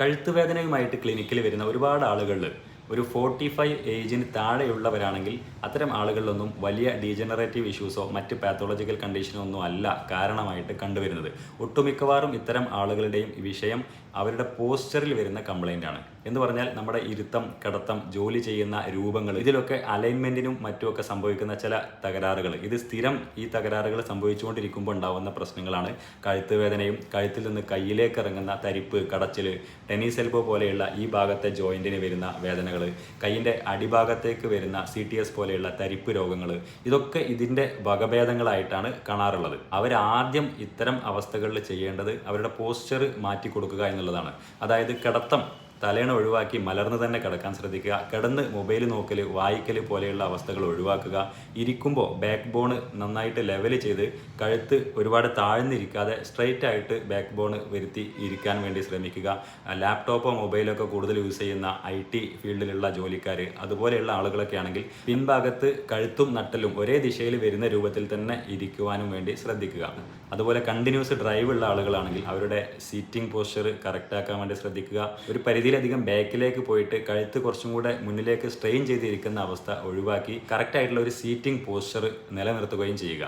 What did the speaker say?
കഴുത്ത് വേദനയുമായിട്ട് ക്ലിനിക്കിൽ വരുന്ന ഒരുപാട് ആളുകളിൽ ഒരു ഫോർട്ടി ഫൈവ് ഏജിന് താഴെയുള്ളവരാണെങ്കിൽ അത്തരം ആളുകളിലൊന്നും വലിയ ഡീജനറേറ്റീവ് ഇഷ്യൂസോ മറ്റ് പാത്തോളജിക്കൽ കണ്ടീഷനോ ഒന്നും അല്ല കാരണമായിട്ട് കണ്ടുവരുന്നത്. ഒട്ടുമിക്കവാറും ഇത്തരം ആളുകളുടെയും വിഷയം അവരുടെ പോസ്റ്ററിൽ വരുന്ന കംപ്ലൈന്റ് ആണ്. എന്ന് പറഞ്ഞാൽ നമ്മുടെ ഇരുത്തം കിടത്തം ജോലി ചെയ്യുന്ന രൂപങ്ങൾ ഇതിലൊക്കെ അലൈൻമെന്റിനും മറ്റുമൊക്കെ സംഭവിക്കുന്ന ചില തകരാറുകൾ. ഇത് സ്ഥിരം ഈ തകരാറുകൾ സംഭവിച്ചുകൊണ്ടിരിക്കുമ്പോൾ ഉണ്ടാവുന്ന പ്രശ്നങ്ങളാണ്. കഴുത്ത് വേദനയും കഴുത്തിൽ നിന്ന് കയ്യിലേക്ക് ഇറങ്ങുന്ന തരിപ്പ് കടച്ചിൽ ടെന്നീസ് എൽബോ പോലെയുള്ള ഈ ഭാഗത്തെ ജോയിന്റിന് വരുന്ന വേദനകൾ കൈയിന്റെ അടിഭാഗത്തേക്ക് വരുന്ന സി ടി എസ് പോലെയുള്ള തരിപ്പ് രോഗങ്ങൾ ഇതൊക്കെ ഇതിന്റെ വകഭേദങ്ങളായിട്ടാണ് കാണാറുള്ളത്. അവരാദ്യം ഇത്തരം അവസ്ഥകളിൽ ചെയ്യേണ്ടത് അവരുടെ പോസ്റ്റർ മാറ്റി കൊടുക്കുക എന്നുള്ളതാണ്. അതായത് കിടത്തം തലേണ ഒഴിവാക്കി മലർന്ന് തന്നെ കിടക്കാൻ ശ്രദ്ധിക്കുക. കിടന്ന് മൊബൈൽ നോക്കൽ വായിക്കൽ പോലെയുള്ള അവസ്ഥകൾ ഒഴിവാക്കുക. ഇരിക്കുമ്പോൾ ബാക്ക് ബോൺ നന്നായിട്ട് ലെവൽ ചെയ്ത് കഴുത്ത് ഒരുപാട് താഴ്ന്നിരിക്കാതെ സ്ട്രെയിറ്റ് ആയിട്ട് ബാക്ക് ബോൺ വരുത്തി ഇരിക്കാൻ വേണ്ടി ശ്രമിക്കുക. ലാപ്ടോപ്പോ മൊബൈലോ ഒക്കെ കൂടുതൽ യൂസ് ചെയ്യുന്ന ഐ ടി ഫീൽഡിലുള്ള ജോലിക്കാർ അതുപോലെയുള്ള ആളുകളൊക്കെ ആണെങ്കിൽ പിൻഭാഗത്ത് കഴുത്തും നട്ടലും ഒരേ ദിശയിൽ വരുന്ന രൂപത്തിൽ തന്നെ ഇരിക്കുവാനും വേണ്ടി ശ്രദ്ധിക്കുക. അതുപോലെ കണ്ടിന്യൂസ് ഡ്രൈവ് ഉള്ള ആളുകളാണെങ്കിൽ അവരുടെ സീറ്റിംഗ് പോസ്ചർ കറക്റ്റ് ആക്കാൻ വേണ്ടി ശ്രദ്ധിക്കുക. ഒരു പരിധിയിലധികം ബാക്കിലേക്ക് പോയിട്ട് കഴുത്ത് കുറച്ചും കൂടെ മുന്നിലേക്ക് സ്ട്രെയിൻ ചെയ്തിരിക്കുന്ന അവസ്ഥ ഒഴിവാക്കി കറക്റ്റ് ആയിട്ടുള്ള ഒരു സീറ്റിംഗ് പോസ്ചർ നിലനിർത്തുകയും ചെയ്യുക.